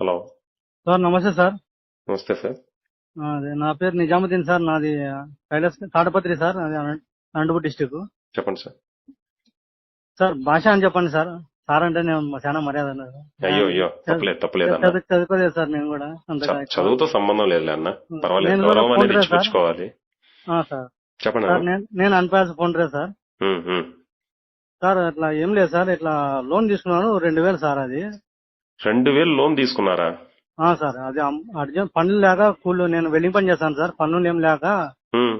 Hello. Sir నమస్తే sir. నమస్తే sir. అదే నా పేరు నిజాముద్దీన్ సార్. నాది కైలాస్ తాడపత్రి సార్. అది అనంత- అనంతపురం డిస్టిక్ చెప్పండి సార్. సార్ భాష అని చెప్పండి సార్. సార్ అంటే నేను చాలా మర్యాద. అయ్యో అయ్యో తప్పలేదు తప్పలేదు అన్న. చదువుకోలేదు సార్ నేను కూడా. అంతగా చదువుతో సంబంధం లేదు అన్న. పర్వాలేదు నేను కూడా గౌరవం అనేది సార్. ఇచ్చిపుచ్చుకోవాలి. ఆ, సార్. చెప్పండి సార్ అన్న. నేను నేను అన్పాస్ ఫోన్రే సార్. ఉమ్, ఉమ్. సార్ అట్లా ఏం లేదు సార్. ఇట్లా లోన్ తీసుకున్నాను రెండు వేలు సార్ అది. రెండు వేలు లోన్ తీసుకున్నారా? ఆ, సార్. అది అమ్- అర్జెంట్ పనులు లేక కూలి నేను వెల్డింగ్ పని చేస్తాను సార్. పనులు ఏం లేక ఉమ్,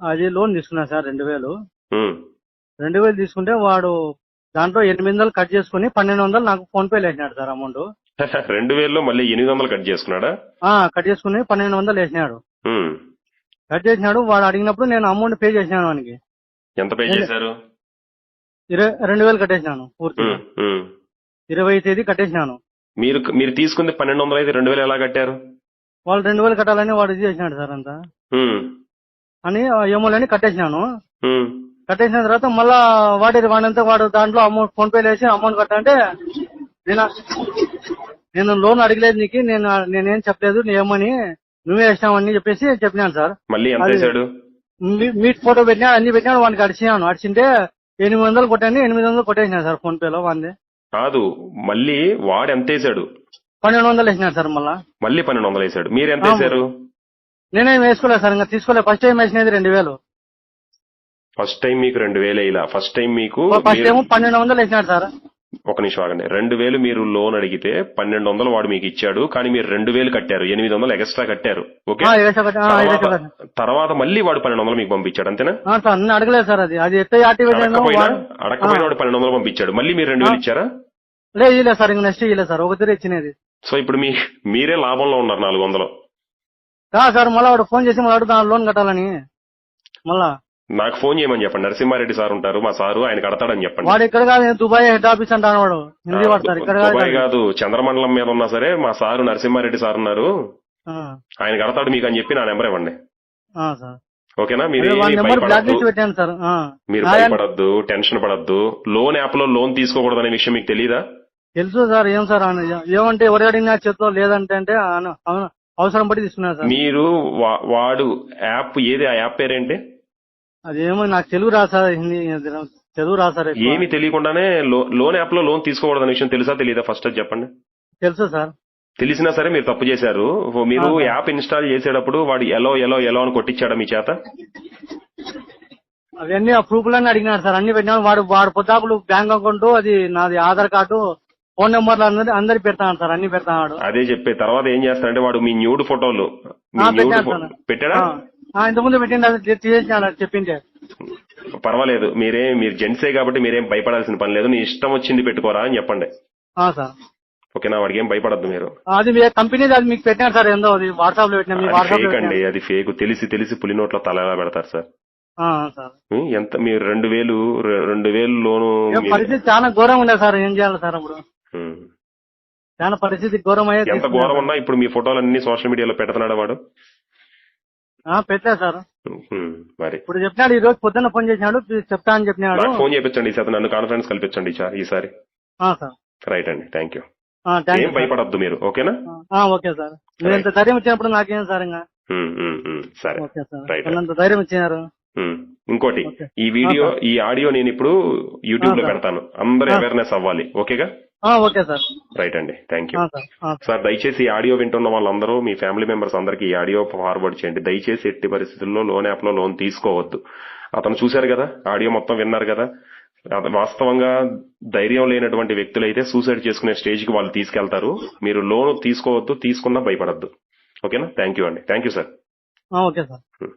అది లోన్ తీసుకున్నాను సార్ రెండు వేలు. ఉమ్. రెండు వేలు తీసుకుంటే వాడు దాంట్లో ఎనిమిది వందలు కట్ చేసుకుని పన్నెండు వందలు నాకు ఫోన్ పే వేసినాడు సార్ అమౌంట్. రెండు వేలలో మళ్ళీ ఎనిమిది వందలు కట్ చేసుకున్నాడా? ఆ కట్ చేసుకుని పన్నెండు వందలు వేసినాడు. ఉమ్. కట్ చేసినాడు వాడు అడిగినప్పుడు నేను అమౌంట్ పే చేసినాను వానికి. ఎంత పే చేశారు? ఇరవై రెండు వేలు కట్టేసినాను పూర్తిగా. ఉమ్, ఉమ్. ఇరవై తేదీ కట్టేసినాను. మీరు మీరు తీసుకుంది పన్నెండు వందలు అయితే రెండు వేలు ఎలా కట్టారు? వాళ్ళు రెండు వేలు కట్టాలని వాడు ఇది చేసినాడు సార్ అంతా. ఉమ్, అని ఏమోలని కట్టేసినాను. ఉమ్. కట్టేసిన తర్వాత మళ్ళా వాడి వాడంతా వాడు దాంట్లో అమౌంట్ ఫోన్ పే వేసి అమౌంట్ కట్టాలంటే నేను నేను లోన్ అడగలేదు నీకు నేను నేనేం చెప్పలేదు ఏమని నువ్వే వేసినావని చెప్పేసి చెప్పినాను సార్. మళ్ళీ ఎంత అది- వేశాడు? మీ- మీట్ ఫోటో పెట్టినా అన్ని పెట్టినాడు వానికి అడిచినాను. అడిచింటే ఎనిమిది వందలు కొట్టాను ఎనిమిది వందలు కొట్టేసినా సార్ ఫోన్ పేలో వాంది కాదు మళ్ళీ వాడు ఎంత వేశాడు పన్నెండు వందలు వేసినాడు సార్ మళ్ళా. మళ్ళీ పన్నెండు వందలు వేశాడు. మీరు ఎంత. వేశారు? నేనేం వేసుకోలేదు సార్ ఇంకా తీసుకోలేదు ఫస్ట్ టైం వేసినది రెండు వేలు. ఫస్ట్ టైం మీకు రెండు వేలు ఇలా. ఫస్ట్ టైం మీకు ఫస్ట్ ఏమో పన్నెండు వందలు వేసినాడు సార్. ఒక నిమిషం ఆగండి. రెండు వేలు మీరు లోన్ అడిగితే పన్నెండు వందలు వాడు మీకు ఇచ్చాడు కానీ మీరు రెండు వేలు కట్టారు. ఎనిమిది వందలు ఎక్స్ట్రా కట్టారు. ఓకే? తర్వాత మళ్ళీ వాడు పన్నెండు వందలు మీకు పంపించాడు అంతేనా? ఆ, సార్ నేను అడగలేదు సార్ అది. అది ఎట్లా యాక్టివేట్ అడగకపోయినా? వాడు- అడగకపోయినా ఆ. వాడు పన్నెండు వందలు పంపించాడు. మళ్ళీ మీరు రెండు వేలు. ఇచ్చారా? లేదు సార్ ఇంక నెక్స్ట్ ఇయ్యలేదు సార్. ఒకటి ఇచ్చినది సో ఇప్పుడు మీ మీరే లాభంలో ఉన్నారు నాలుగు వందలు. సార్ మళ్ళా వాడు ఫోన్ చేసి మళ్ళీ అడుగుతాను లోన్ కట్టాలని. మళ్ళా. నాకు ఫోన్ చేయమని చెప్పండి. నరసింహారెడ్డి సార్ ఉంటారు మా సారు ఆయన కడతాడని చెప్పండి. వాడు ఇక్కడ కాదు దుబాయ్ హెడ్ ఆఫీస్ అంటాను వాడు. హిందీ వాడు సార్ ఇక్కడ కాదు దుబాయ్ కాదు చంద్రమండలం మీద ఉన్నా సరే మా సారు నరసింహారెడ్డి సార్ ఉన్నారు. ఆ, ఆయన కడతాడు మీకు అని చెప్పి నా నెంబర్ ఇవ్వండి. సార్. ఓకేనా? మీరు పెట్టాను సార్. మీరు భయపడద్దు టెన్షన్ పడద్దు. లోన్ యాప్లో లోన్ తీసుకోకూడదు అనే విషయం మీకు తెలీదా? తెలుసు సార్. ఏం సార్? ఏమంటే ఎవరు అడిగినా చేతిలో లేదంటే అంటే అవసరం పడి తీసుకున్నారు సార్. మీరు వాడు యాప్ ఏది ఆ యాప్ పేరేంటి అదేమో నాకు తెలుగు రాదు సార్. హిందీ తెలుగు రాదు సార్. ఏమీ తెలియకుండానే లోన్ యాప్లో లోన్ తీసుకోకూడదు అనే విషయం తెలుసా తెలీదా? ఫస్ట్ చెప్పండి. తెలుసు సార్. తెలిసినా సరే మీరు తప్పు చేశారు. మీరు. యాప్ ఇన్స్టాల్ చేసేటప్పుడు వాడు ఎలో ఎలో ఎలో అని కొట్టించాడా మీ చేత. అవన్నీ ఆ ప్రూఫ్లన్నీ అడిగినారు సార్. అన్ని పెట్టినాడు. వాడు వాడు పొద్దాకులు బ్యాంక్ అకౌంట్ అది నాది ఆధార్ కార్డు ఫోన్ నెంబర్లు అందరి అందరి పెడతాను సార్. అన్ని పెడతాడు. అదే చెప్పే. తర్వాత ఏం చేస్తాడంటే వాడు మీ న్యూడ్ ఫోటోలు. పెట్టాను. పెట్టాడా ఇంతకుముందు పెట్టింది అది తీసేసినాడు చెప్పింటే. పర్వాలేదు. మీరే మీరు జెంట్సే కాబట్టి మీరేం భయపడాల్సిన పని లేదు. నీ ఇష్టం వచ్చింది పెట్టుకోరా అని చెప్పండి. సార్. ఓకేనా వాడికి ఏం భయపడద్దు మీరు. అది మీ కంపెనీది అది మీకు పెట్టినారు సార్ ఏందో అది వాట్సాప్లో పెట్టినా మీ వాట్సాప్ ఫేక్ అండి అది ఫేక్ తెలిసి తెలిసి పులి నోట్లో తల ఎలా పెడతారు సార్. ఆ, సార్. ఉం? ఎంత మీరు రెండు వేలు రె- రెండు వేలు లోను ఏం మీరు- పరిస్థితి చాలా ఘోరంగా ఉండదు సార్ ఏం చేయాలి సార్ అప్పుడు? ఉం. చాలా పరిస్థితి ఘోరం అయ్యే ఎంత ఘోరం ఉన్నా ఇప్పుడు మీ ఫోటోలు అన్ని సోషల్ మీడియాలో పెడుతున్నాడు వాడు? పెట్టా సార్. ఉం. మరి. ఇప్పుడు చెప్పినాడు ఈ రోజు పొద్దున్న ఫోన్ చేసినాడు చెప్తా అని చెప్పినాడు. నాకు ఫోన్ చేయించండి ఈసారి నన్ను కాన్ఫరెన్స్ కల్పించండి ఈసారి ఈసారి. ఆ, సార్. రైట్ అండి థ్యాంక్ యూ ఏం. భయపడద్దు మీరు ఓకేనా? ఓకే సార్ మీరు ఇంత ధైర్యం ఇచ్చినప్పుడు నాకేం సార్ ఇంకా. సరే. రైట్ అంత ధైర్యం ఇచ్చినారు. ఉం. ఇంకోటి. ఈ వీడియో. ఈ ఆడియో నేను ఇప్పుడు యూట్యూబ్లో. పెడతాను. అందరూ. అవేర్నెస్ అవ్వాలి ఓకేగా? ఓకే సార్ రైట్ అండి థ్యాంక్ యూ సార్ దయచేసి ఈ ఆడియో వింటున్న వాళ్ళందరూ మీ ఫ్యామిలీ మెంబర్స్ అందరికి ఈ ఆడియో ఫార్వర్డ్ చేయండి. దయచేసి ఎట్టి పరిస్థితుల్లో లోన్ యాప్లో లోన్ తీసుకోవద్దు. అతను చూశారు కదా ఆడియో మొత్తం విన్నారు కదా. వాస్తవంగా ధైర్యం లేనటువంటి వ్యక్తులైతే సూసైడ్ చేసుకునే స్టేజ్కి వాళ్ళు తీసుకెళ్తారు. మీరు లోన్ తీసుకోవద్దు తీసుకున్నా భయపడద్దు. ఓకేనా? థ్యాంక్ యూ అండి. Thank you sir okay sir.